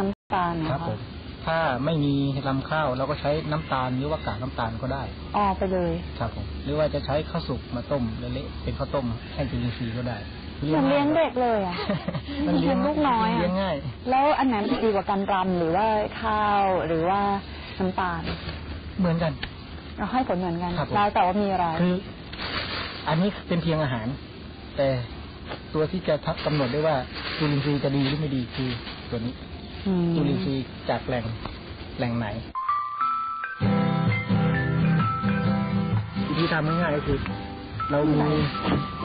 น้ำตาลเหอครับผมถ้าไม่มีลำข้าวเราก็ใช้น้ำตาลหรือว่ากากน้ำตาลก็ได้ออกไปเลยครับผมหรือว่าจะใช้ข้าวสุกมาต้มเละๆเป็นข้าวต้มให้จุลินทรีย์ก็ได้เหมือนเลี้ยงเด็กเลยอะมันเลี้ยงลูกน้อยเลี้ยงอะง่ายแล้วอันไหนดีกว่ากันรำหรือว่าข้าวหรือว่าน้ำตาล เหมือนกันเราให้ผลเหมือนกันครับผมแล้วแต่ว่ามีอะไรคืออันนี้เป็นเพียงอาหาร แต่ตัวที่จะทักกำหนดได้ว่าจุลินทรีย์จะดีหรือไม่ดีคือตัวนี้ม จุลินทรีย์จากแหล่งแหล่งไหนวิธีทำง่ายๆก็คือ เรามี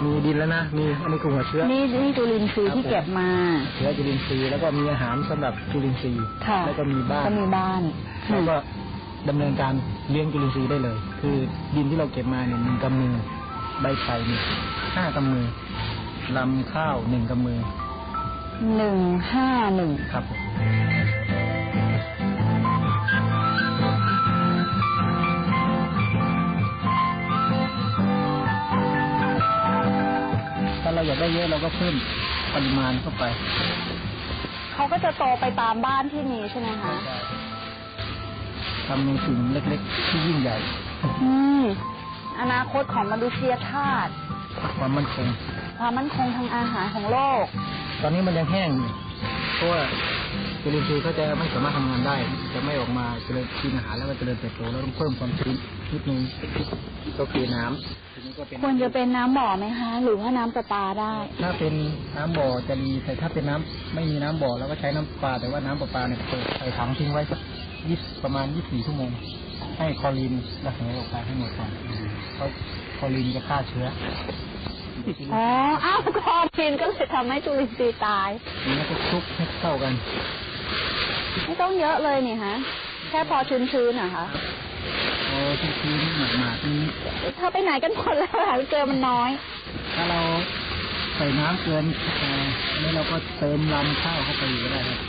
มีดินแล้วนะมีอันนี้คือหัวเชื้อ นี่นี่จุลินทรีย์ที่เก็บมาเชื้อจุลินทรีย์แล้วก็มีอาหารสำหรับจุลินทรีย์ค่ะแล้วก็มีบ้านก็มีบ้านแล้วก็ดำเนินการเลี้ยงจุลินทรีย์ได้เลย คือดินที่เราเก็บมาเนี่ยหนึ่งกำมือใบไผ่เนี่ยห้ากำมือลำข้าวหนึ่งกำมือหนึ่งห้าหนึ่งครับผม ถ้าเราอยากได้เยอะเราก็เพิ่มปริมาณเข้าไป เขาก็จะโตไปตามบ้านที่มีใช่ไหมคะทำในสิ่งเล็กๆ ที่ยิ่งใหญ่ อืมอนาคตของมนุษยชาติ ความมั่นคง ความมั่นคงทางอาหารของโลก ตอนนี้มันยังแห้งอยู่เพราะว่า จุลินทรีย์เขาจะไม่สามารถทำงานได้ จะไม่ออกมาเจริญกินอาหารแล้วก็เจริญเติบโตแล้วต้องเพิ่มความชื้นนิดนึงก็คือน้ำทีนี้ก็เป็นควรจะเป็นน้ำบ่อไหมคะ หรือว่าน้ำประปาได้ ถ้าเป็นน้ำบ่อจะดีแต่ถ้าเป็นน้ำไม่มีน้ำบ่อเราก็ใช้น้ำประปาแต่ว่าน้ำประปาเนี่ยเปิดใส่ถังทิ้งไว้สักยี่ประมาณยี่สิบสี่ชั่วโมง ให้คลอรีนระเหยออกไปให้หมดก่อนเพราะคลอรีนจะฆ่าเชื้ออ๋อ อ้าวคลอรีนก็เลยทำให้จุลินทรีย์ตายทีนี้ก็คลุกให้เข้ากัน ไม่ต้องเยอะเลยนี่ฮะ แค่พอชื้นๆนะคะพอชื้นๆหมาดๆนี้ถ้าไปไหนกันหมดแล้วหาเจอมันน้อย ถ้าเราใส่น้ำเกินเอ่ออันนี้เราก็เติมลำข้าวเข้าไปอีกก็ได้ครับ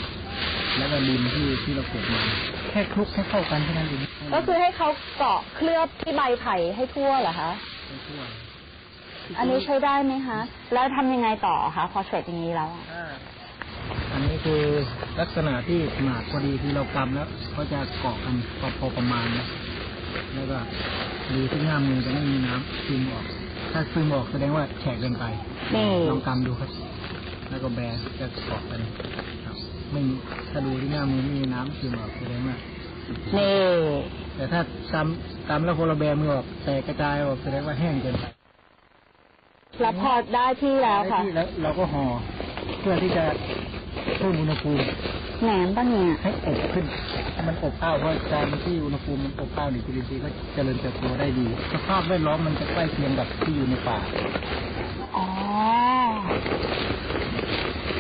แล้วก็ดินที่ที่เราเก็บมาแค่คลุกให้เข้ากันเท่านั้นเองก็คือให้เขาเกาะเคลือบที่ใบไผ่ให้ทั่วเหรอคะให้ทั่วอันนี้ใช้ได้ไหมคะ แล้วทำยังไงต่อคะ พอเสร็จอย่างนี้แล้วอะอ่าอันนี้ คือลักษณะที่ขนาดพอดีที่เรากำแล้วก็จะเกาะกันพอพอประมาณนะแล้วก็ดูที่หน้ามือจะไม่มีน้ำซึมออก ถ้าซึมออกแสดงว่าแฉะเกินไปนี่ลองกำดูครับ แล้วก็แบร์จะเกาะกันครับไม่มีถ้าดูที่หน้ามือไม่มีน้ำซึมออกแสดงว่านี่แต่ถ้ากำกำแล้วพอเราแบมือออกแตกกระจายออกแสดงว่าแห้งเกินไปแล้วพอได้ที่แล้วค่ะแล้วเราก็ห่อเพื่อที่จะ เพิ่มอุณหภูมิแหนมปะเนี่ยให้อบขึ้นให้มันอบอ้าวเพราะการที่อุณหภูมิมันอบอ้าวนี่จุลินทรีย์ก็เจริญเติบโตได้ดี สภาพแวดล้อมมันจะใกล้เคียงกับที่อยู่ในป่าอ๋อ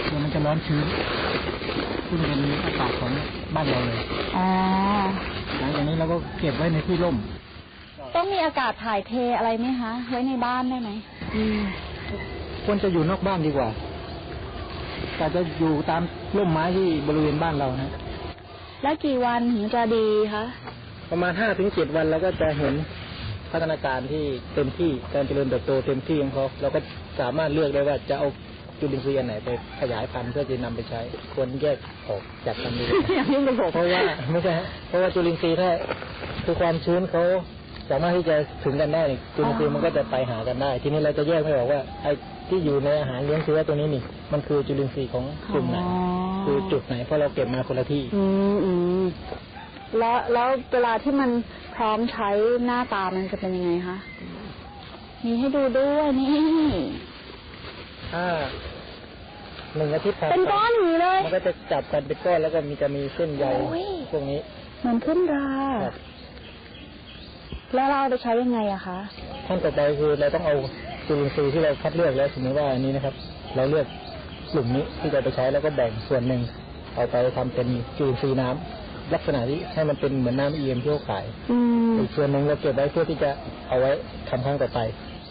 เดี๋ยวมันจะร้อนชื้นซึ่งเป็นอากาศของบ้านเราเลยอ๋อหลังจากนี้เราก็เก็บไว้ในที่ร่ม ต้องมีอากาศถ่ายเทอะไรไหมคะ ไว้ในบ้านได้ไหมควรจะอยู่นอกบ้านดีกว่า แต่จะอยู่ตามร่มไม้ที่บริเวณบ้านเรานะ แล้วกี่วันถึงจะดีคะประมาณห้าถึงเจ็ดวันเราก็จะเห็นพัฒนาการที่เต็มที่การเจริญเติบโตเต็มที่ของเขาเราก็สามารถเลือกได้ว่าจะเอาจุลินทรีย์อันไหนไปขยายพันธุ์เพื่อจะนำไปใช้ควรแยกออกจากกันดีกว่าอย่างนี้เลยผมเพราะว่าไม่ใช่ฮะเพราะว่าจุลินทรีย์ถ้าคือความชื้นเขา สามารถที่จะถึงกันได้นี่จุลินทรีย์มันก็จะไปหากันได้ ทีนี้เราจะแยกไม่ออกว่าไอ้ที่อยู่ในอาหารเลี้ยงเชื้อตัวนี้นี่ มันคือจุลินทรีย์ของกลุ่มไหนคือจุดไหนเพราะเราเก็บมาคนละที่ อืมอืมแล้วแล้วเวลาที่มันพร้อมใช้หน้าตามันจะเป็นยังไงคะมีให้ดูด้วยนี่ถ้าหนึ่งอาทิตย์ผ่านเป็นไปก้อนอย่างนี้เลย มันก็จะจับกันเป็นก้อนแล้วก็มีจะมีเส้นใยโอ้ยพวกนี้เหมือนขึ้นราครับ แล้วเราเอาไปใช้ยังไงอะคะขั้นต่อไปคือเราต้องเอาจุลินทรีย์ที่เราคัดเลือกแล้วสมมติว่าอันนี้นะครับ เราเลือกกลุ่มนี้ที่จะไปใช้แล้วก็แบ่งส่วนหนึ่งเอาไปทำเป็นจุลินทรีย์น้ำลักษณะที่ให้มันเป็นเหมือนน้ำเอ็มที่เขาขายอืมอีกส่วนหนึ่งเราเก็บไว้เพื่อที่จะเอาไว้ทำครั้งต่อไป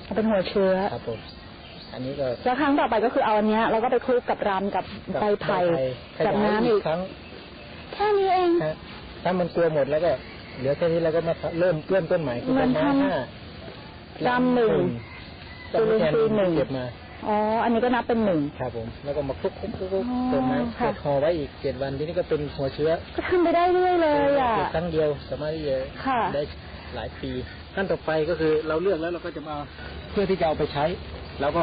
เอาเป็นหัวเชื้อครับผมอันนี้ก็แล้วครั้งต่อไปก็คือเอาอันเนี้ยเราก็ไปคลุกกับรำกับใบไผ่ขกับยายน้ำอีอีกกครั้งแค่นี้เองฮะถ้ามันกลัวหมดแล้วก็ เหลือแค่นี้เราก็มาเริ่มเริ่มต้นใหม่คือเหมือนประมาณทำห้ารำหนึ่งต้นแทนจุลินทรีย์หนึ่งที่เก็บมาอ๋อ อันนี้ก็นับเป็นหนึ่งครับผม แล้วก็มาคลุกคลุกคลุกคลุกอ๋อเติมค่ะน้ำเสร็จห่อไว้อีกเจ็ดวันทีนี้ก็เป็นหัวเชื้อ ก็ทำไปได้เรื่อยเลยอะครั้งเดียวสามารถที่จะค่ะได้หลายปีขั้นต่อไปก็คือเราเลือกแล้วเราก็จะมาเพื่อที่จะเอาไปใช้ แล้วก็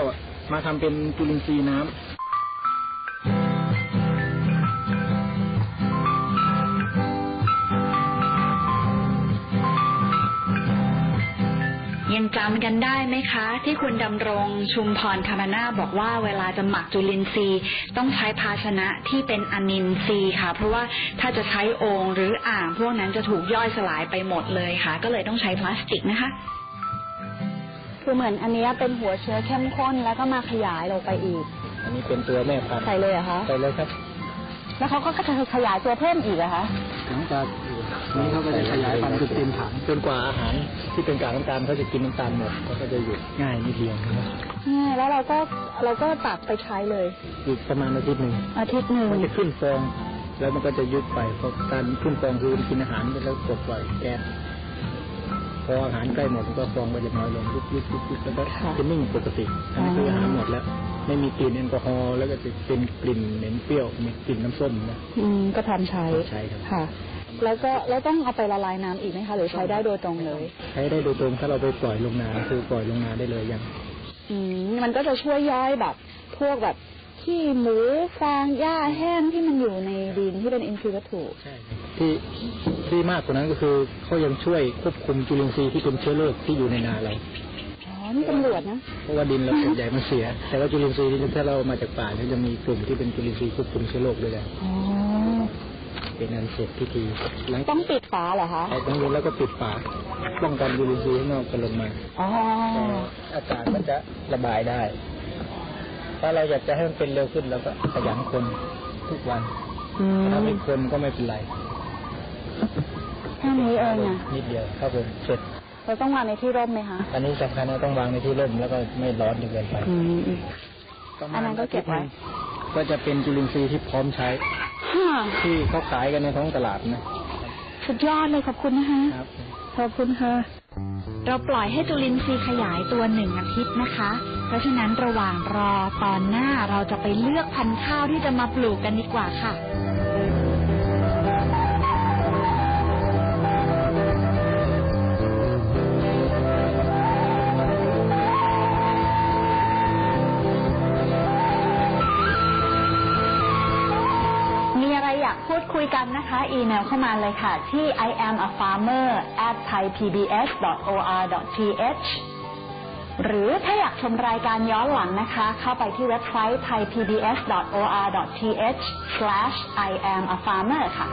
มาทำเป็นจุลินทรีย์น้ำ ยังจำกันได้ไหมคะ ที่คุณดำรงชุมพรคามานาบอกว่าเวลาจะหมักจุลินทรีย์ ต้องใช้ภาชนะที่เป็นอนินทรีย์ค่ะ เพราะว่าถ้าจะใช้โอ่งหรืออ่างพวกนั้นจะถูกย่อยสลายไปหมดเลยค่ะ ก็เลยต้องใช้พลาสติกนะคะคือเหมือนอันเนี้ยเป็นหัวเชื้อเข้มข้นแล้วก็มาขยายลงไปอีก อันนี้เป็นตัวแม่พันธุ์ใส่เลยเหรอคะใส่เลยครับ แล้วเขาก็จะขยายตัวเพิ่มอีกเหรอะคะ หลังจากนี้เขาก็จะขยายพันธุ์จนเต็มถังจนกว่าอาหารที่เป็นกากน้ำตาลเขาจะกินน้ำตาลหมดเขาก็จะหยุดง่ายนิดเดียวนะครับอ่าแล้วเราก็เราก็ตักไปใช้เลยอีกประมาณอาทิตย์หนึ่งอาทิตย์หนึ่งมันจะขึ้นฟองแล้วมันก็จะยุบไปเพราะการขึ้นฟองคือมันกินอาหารไปแล้วกดปล่อยแก๊ส พออาหารใกล้หมดมันก็ฟองก็จะน้อยลงยุบยุบยุบยุบแล้วก็จะนิ่งปกติอันนี้คืออาหารหมดแล้ว ไม่มีกลิ่นแอลกอฮอล์แล้วก็จะเป็นกลิ่นเหม็นเปรี้ยวมีกลิ่นน้ำส้มนะอืมก็ทำใช้ใช้ครับค่ะ แล้วก็แล้วต้องเอาไปละลายน้ำอีกไหมคะหรือใช้ได้โดยตรงเลย ใช้ได้โดยตรงถ้าเราไปปล่อยลงนาคือปล่อยลงนาได้เลยยังอืมมันก็จะช่วยย่อยแบบพวกแบบขี้หมูฟางหญ้าแห้งที่มันอยู่ในดินที่เป็นอินทรีย์วัตถุใช่ ที่ที่มากกว่านั้นก็คือเขายังช่วยควบคุมจุลินทรีย์ที่เป็นเชื้อโรคที่อยู่ในนาเราอ๋อนี่ตำรวจนะเพราะว่าดินเราส่วนใหญ่มันเสีย แต่ว่าจุลินทรีย์ที่ถ้าเรามาจากป่าเนี่ยจะมีกลุ่มที่เป็นจุลินทรีย์ควบคุมเชื้อโรคด้วยแหละอ๋อเป็นอันเสร็จพิธีหลังต้องปิดฝาเหรอคะใช้ต้องเย็นแล้วก็ปิดฝาป้องกันจุลินทรีย์ข้างนอกจะลงมาอ๋ออากาศมันจะระบายได้ ถ้าเราอยากจะให้มันเป็นเร็วขึ้นเราก็ขยันคนทุกวันอืมถ้าไม่คนก็ไม่เป็นไร แค่นี้เองอะนิดเดียวครับผมเสร็จเราต้องวางในที่ร่มไหมคะอันนี้สำคัญนะต้องวางในที่ร่มแล้วก็ไม่ร้อนจนเกินไปอืมประมาณอันนั้นก็เก็บไว้ก็จะเป็นจุลินทรีย์ที่พร้อมใช้ฮ่าที่เขาขายกันในท้องตลาดนะสุดยอดเลยขอบคุณนะคะครับขอบคุณค่ะ เราปล่อยให้จุลินทรีย์ขยายตัวหนึ่งอาทิตย์นะคะ เพราะฉะนั้นระหว่างรอตอนหน้าเราจะไปเลือกพันธุ์ข้าวที่จะมาปลูกกันดีกว่าค่ะ พูดคุยกันนะคะ อีเมลเข้ามาเลยค่ะ ที่ i am a farmer at thaipbs.or.th หรือถ้าอยากชมรายการย้อนหลังนะคะ เข้าไปที่เว็บไซต์ thaipbs.or.th/i am a farmer ค่ะ